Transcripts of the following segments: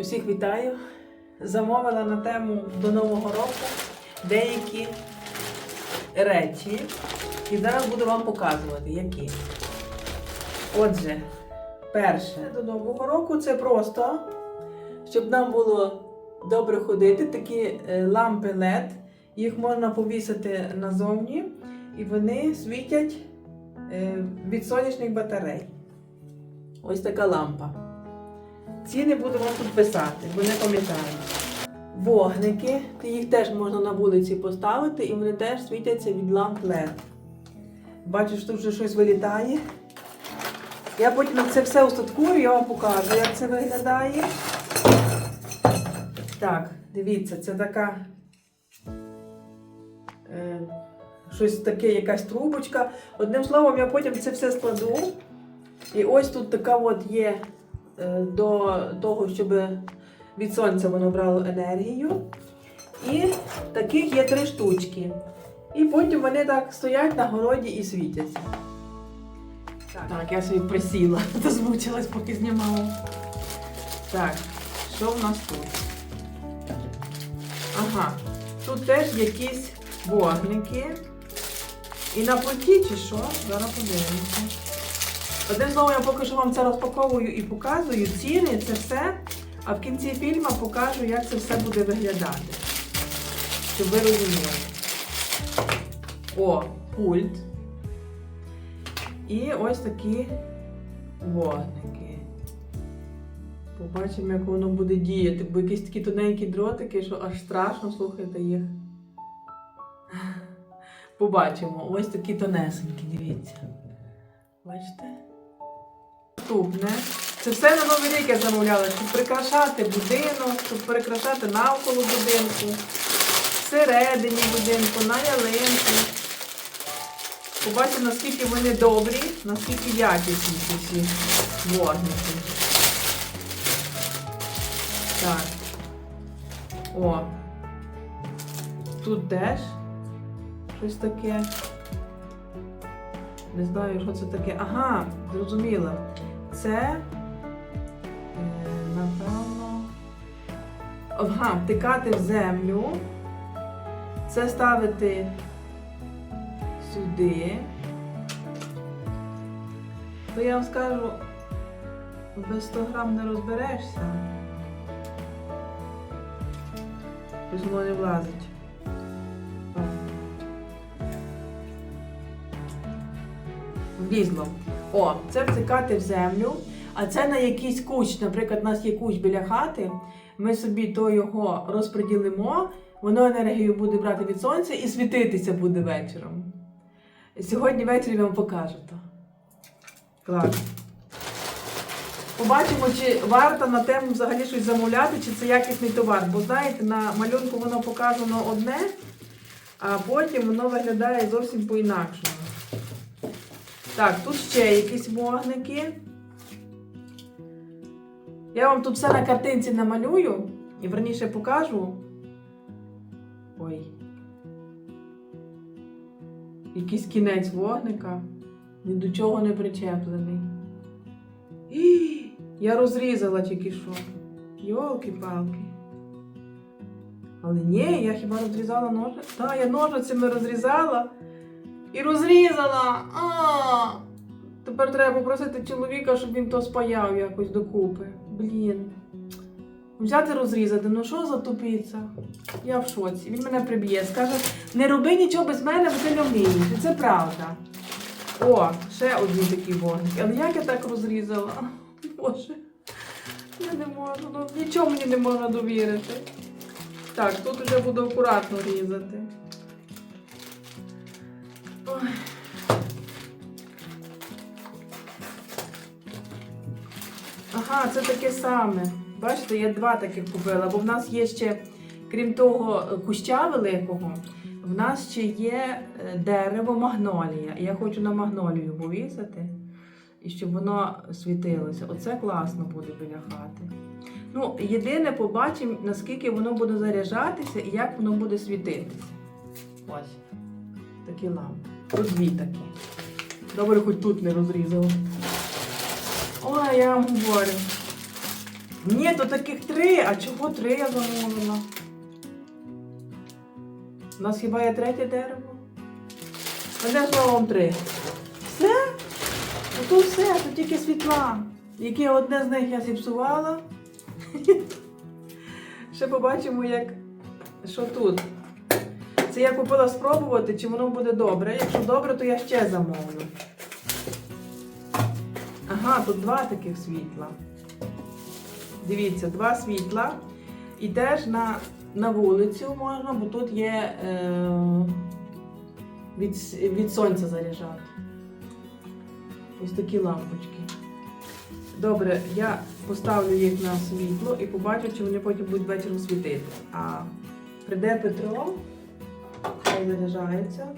Усіх вітаю. Замовила на тему до Нового року деякі речі. І зараз буду вам показувати, які. Отже, перше до Нового року це просто, щоб нам було добре ходити, такі е, лампи LED. Їх можна повісити назовні, і вони світять е, від сонячних батарей. Ось така лампа. Ціни буду вам тут писати, бо не пам'ятаю. Вогники, їх теж можна на вулиці поставити, і вони теж світяться від ламп LED. Бачу, тут вже щось вилітає. Я потім це все устаткую, я вам покажу, як це виглядає. Так, дивіться, це така. Е, щось таке, якась трубочка. Одним словом, я потім це все складу. І ось тут така от є до того, щоб від сонця воно брало енергію. І таких є три штучки. І потім вони так стоять на городі і світяться. Так, так я собі присіла, то змучилась, поки знімала. Так, що в нас тут? Ага, тут теж якісь вогники. І на плиті чи що? Зараз подивимося. Одним словом, я поки що вам це розпаковую і показую ціни, це все. А в кінці фільму покажу, як це все буде виглядати. Щоб ви розуміли. О, пульт. І ось такі вогники. Побачимо, як воно буде діяти, бо якісь такі тоненькі дротики, що аж страшно слухайте їх. Побачимо. Ось такі тонесенькі, дивіться. Бачите? Наступне. Це все на новий рік я замовляла, щоб прикрашати будинок, щоб прикрашати навколо будинку, всередині будинку, на ялинку. Побачимо, наскільки вони добрі, наскільки якісні ці всі вогники. Так. О. Тут теж щось таке. Не знаю, що це таке. Ага, зрозуміла. Це, е, напевно. Ага, втикати в землю. Це ставити сюди. То я вам скажу, без 100 грам не розберешся. Воно не влазить. Влізло. О, це втикати в землю, а це на якийсь кущ. Наприклад, у нас є кущ біля хати. Ми собі то його розподілимо, воно енергію буде брати від сонця і світитися буде вечором. Сьогодні ввечері вам покажу то. Клас. Побачимо, чи варто на тему взагалі щось замовляти, чи це якісний товар. Бо знаєте, на малюнку воно показано одне, а потім воно виглядає зовсім по-інакшому. Так, тут ще якісь вогники. Я вам тут все на картинці намалюю і верніше покажу. Ой. Якийсь кінець вогника. Ні до чого не причеплений. І, я розрізала тільки що. Йолки-палки. Але ні, я хіба розрізала ножи? Так, я ножицями розрізала. І розрізала. А! Тепер треба попросити чоловіка, щоб він то спаяв якось докупи. Блін. Взяти розрізати, ну що за тупіця? Я в шоці. Він мене приб'є. Скаже, не роби нічого без мене, бо ти не вмієш. І це правда. О, ще одні такі вогники. Але як я так розрізала? Боже. Я не можу. Ну, нічого мені не можна довірити. Так, тут вже буду акуратно різати. Ага, це таке саме. Бачите, я два таких купила, бо в нас є ще, крім того куща великого, в нас ще є е, дерево магнолія. Я хочу на магнолію повісити, і щоб воно світилося. Оце класно буде біля хати. Ну, єдине, побачимо, наскільки воно буде заряджатися і як воно буде світитися. Ось. Такі лампи. Тут дві такі. Добре, хоч тут не розрізала. Ой, я вам говорю. Ні, то таких три. А чого три я замовила? У нас хіба є третє дерево? Одним словом три. Все? Ото все, тут тільки світла. Яке одне з них я зіпсувала. Ще побачимо, як що тут. Це я купила спробувати, чи воно буде добре. Якщо добре, то я ще замовлю. Ага, тут два таких світла. Дивіться, два світла. І теж на, на вулицю можна, бо тут є е, від, від сонця заряджати. Ось такі лампочки. Добре, я поставлю їх на світло і побачу, чи вони потім будуть вечором світити. А прийде Петро, заряджається.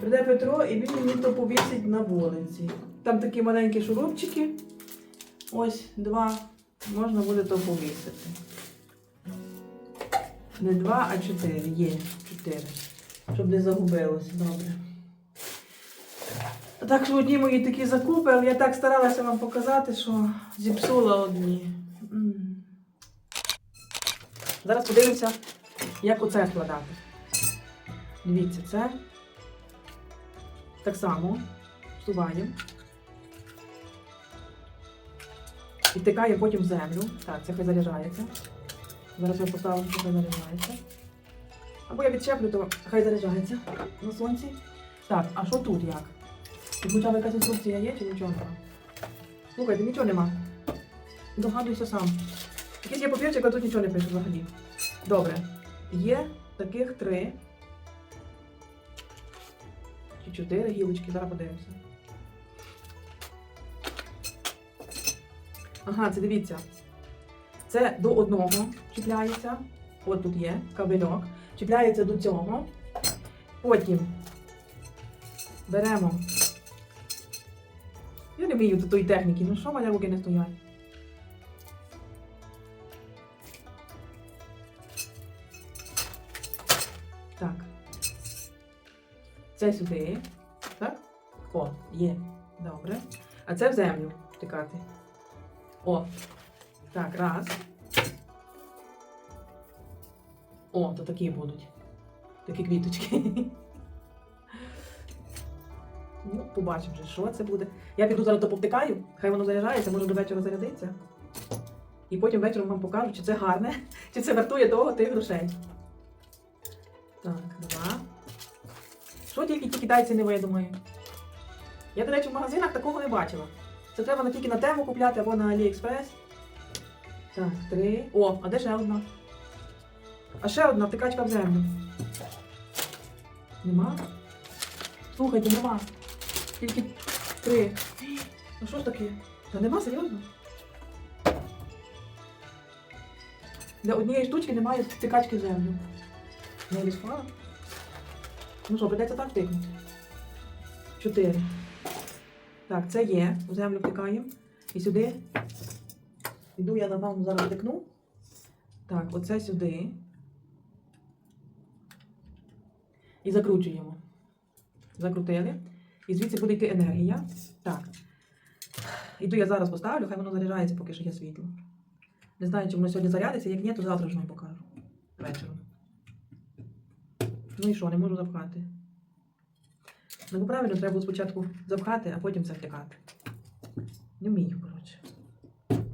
Прийде Петро і він мені то повісить на вулиці. Там такі маленькі шурупчики. Ось два. Можна буде то повісити. Не два, а чотири. Є чотири. Щоб не загубилося. Добре. Так що одні мої такі закупи, але я так старалася вам показати, що зіпсула одні. Зараз подивимося, як оце складати. Дивіться, це так само всуваємо. Підтикає потім землю. Так, це хай заряджається. Зараз я поставлю, що хай заряджається. Або я відчеплю, то хай заряджається на сонці. Так, а що тут як? Тут хоча б якась інструкція є чи нічого нема? Слухайте, нічого нема. Догадуйся сам. Якийсь є папірчик, а тут нічого не пише взагалі. Добре. Є таких три. Чи чотири гілочки, зараз подивимося. Ага, це дивіться. Це до одного чіпляється. От тут є кабельок. Чіпляється до цього. Потім беремо. Я не вмію до тої техніки, ну що мене руки не стоять. Це сюди. Так? О, є. Добре. А це в землю втикати. О. Так, раз. О, то такі будуть. Такі квіточки. Ну, побачимо вже, що це буде. Я піду зараз то повтикаю, хай воно заряджається, може до вечора зарядиться. І потім вечором вам покажу, чи це гарне, чи це вартує того тих грошей. Так, два. Що тільки ті китайці не видумають? Я, до речі, в магазинах такого не бачила. Це треба не тільки на тему купляти або на AliExpress. Так, три. О, а де ще одна? А ще одна втикачка в землю. Нема? Слухайте, нема. Тільки три. Ну що ж таке? Та нема, серйозно? Для однієї штучки немає втикачки в землю. Не ліскала? Ну що, прийдеться так втикнути. Чотири. Так, це є. В землю втикаємо. І сюди. Іду я вам зараз втикну. Так, оце сюди. І закручуємо. Закрутили. І звідси буде йти енергія. Так. Іду я зараз поставлю, хай воно заряджається, поки що є світло. Не знаю, чи воно сьогодні зарядиться, як ні, то завтра ж вам покажу. Вечором. Ну і що, не можу запхати. Ну, правильно, треба було спочатку запхати, а потім це втикати. Не вмію, коротше.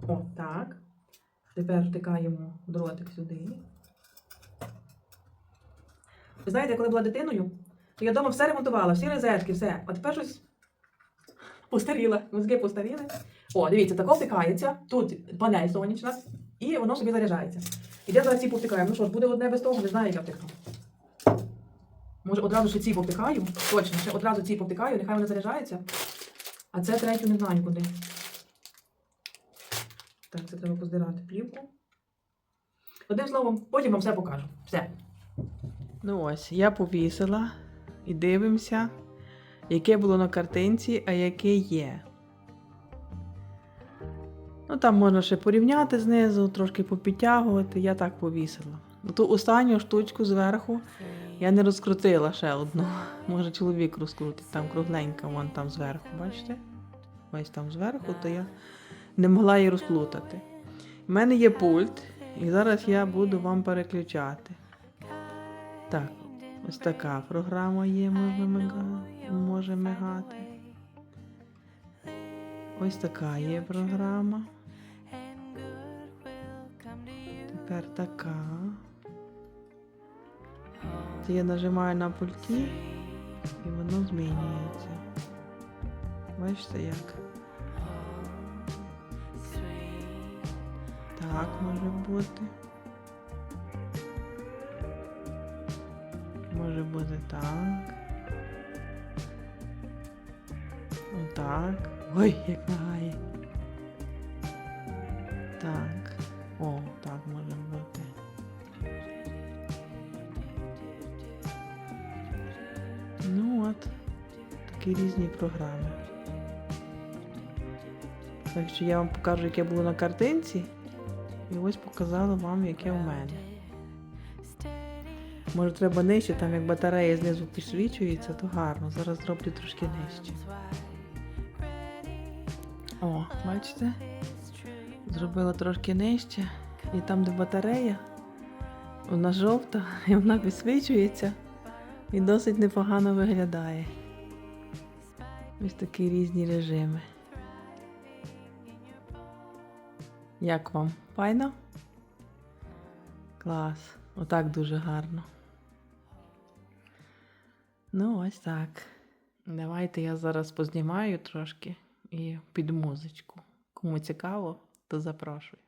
О, так. Тепер втикаємо дротик сюди. Ви знаєте, я коли була дитиною, то я вдома все ремонтувала, всі розетки, все. А тепер щось постаріла, мозги постаріли. О, дивіться, тако втикається. Тут панель сонячна, і воно собі заряджається. І я зараз ці повтикаємо. Ну що ж, буде одне без того, не знаю, як я втикну. Може, одразу ще ці повтикаю. Точно, ще одразу ці повтикаю, нехай вони заряджаються. А це третю не знаю куди. Так, це треба поздирати плівку. Одним словом, потім вам все покажу. Все. Ну ось, я повісила і дивимося, яке було на картинці, а яке є. Ну, там можна ще порівняти знизу, трошки попідтягувати. Я так повісила. Ту останню штучку зверху я не розкрутила ще одну. Може, чоловік розкрутить, там кругленька, вон там зверху, бачите? Ось там зверху, то я не могла її розплутати. У мене є пульт, і зараз я буду вам переключати. Так, ось така програма є, може мигати. Ось така є програма. Тепер така. Це я нажимаю на пульті і воно змінюється. Бачите як? Так може бути. Може бути так. Отак. Ой, як мигає. Ну такі різні програми. Так що я вам покажу, яке було на картинці. І ось показала вам, яке у мене. Може треба нижче, там як батарея знизу підсвічується, то гарно. Зараз зроблю трошки нижче. О, бачите? Зробила трошки нижче. І там, де батарея, вона жовта і вона підсвічується і досить непогано виглядає. Ось такі різні режими. Як вам? Файно? Клас. Отак дуже гарно. Ну, ось так. Давайте я зараз познімаю трошки і під музичку. Кому цікаво, то запрошую.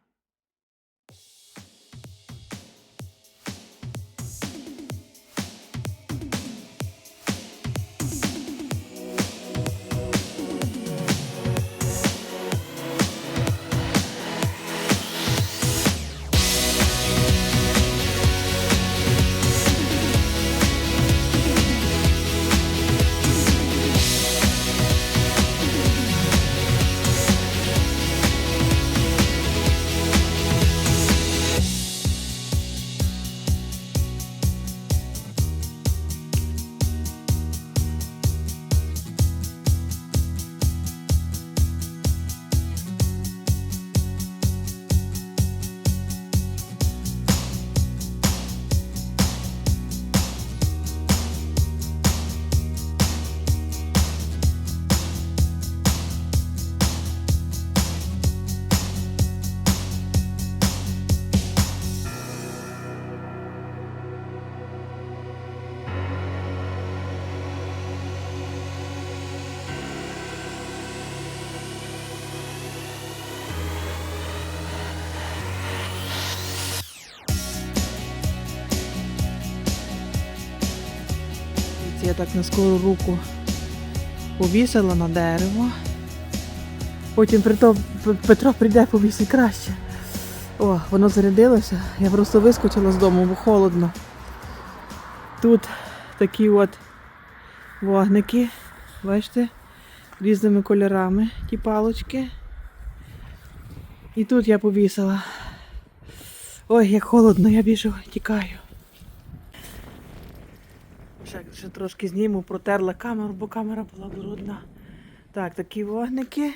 Я так на скору руку повісила на дерево. Потім Петро прийде повісить краще. О, воно зарядилося. Я просто вискочила з дому, бо холодно. Тут такі от вогники, бачите, різними кольорами ті палочки. І тут я повісила. Ой, як холодно, я біжу, тікаю. Ще, ще трошки зніму, протерла камеру, бо камера була брудна. Так, такі вогники.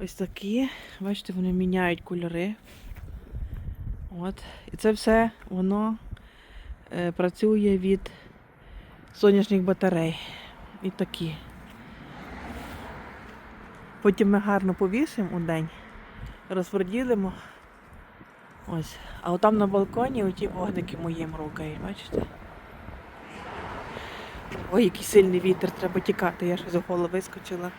Ось такі. Бачите, вони міняють кольори. От. І це все воно е, працює від сонячних батарей. І такі. Потім ми гарно повісимо у день, розпроділимо. Ось. А отам на балконі оті вогники моїм рукають, бачите? Ой, який сильний вітер, треба тікати, я ще з голови вискочила.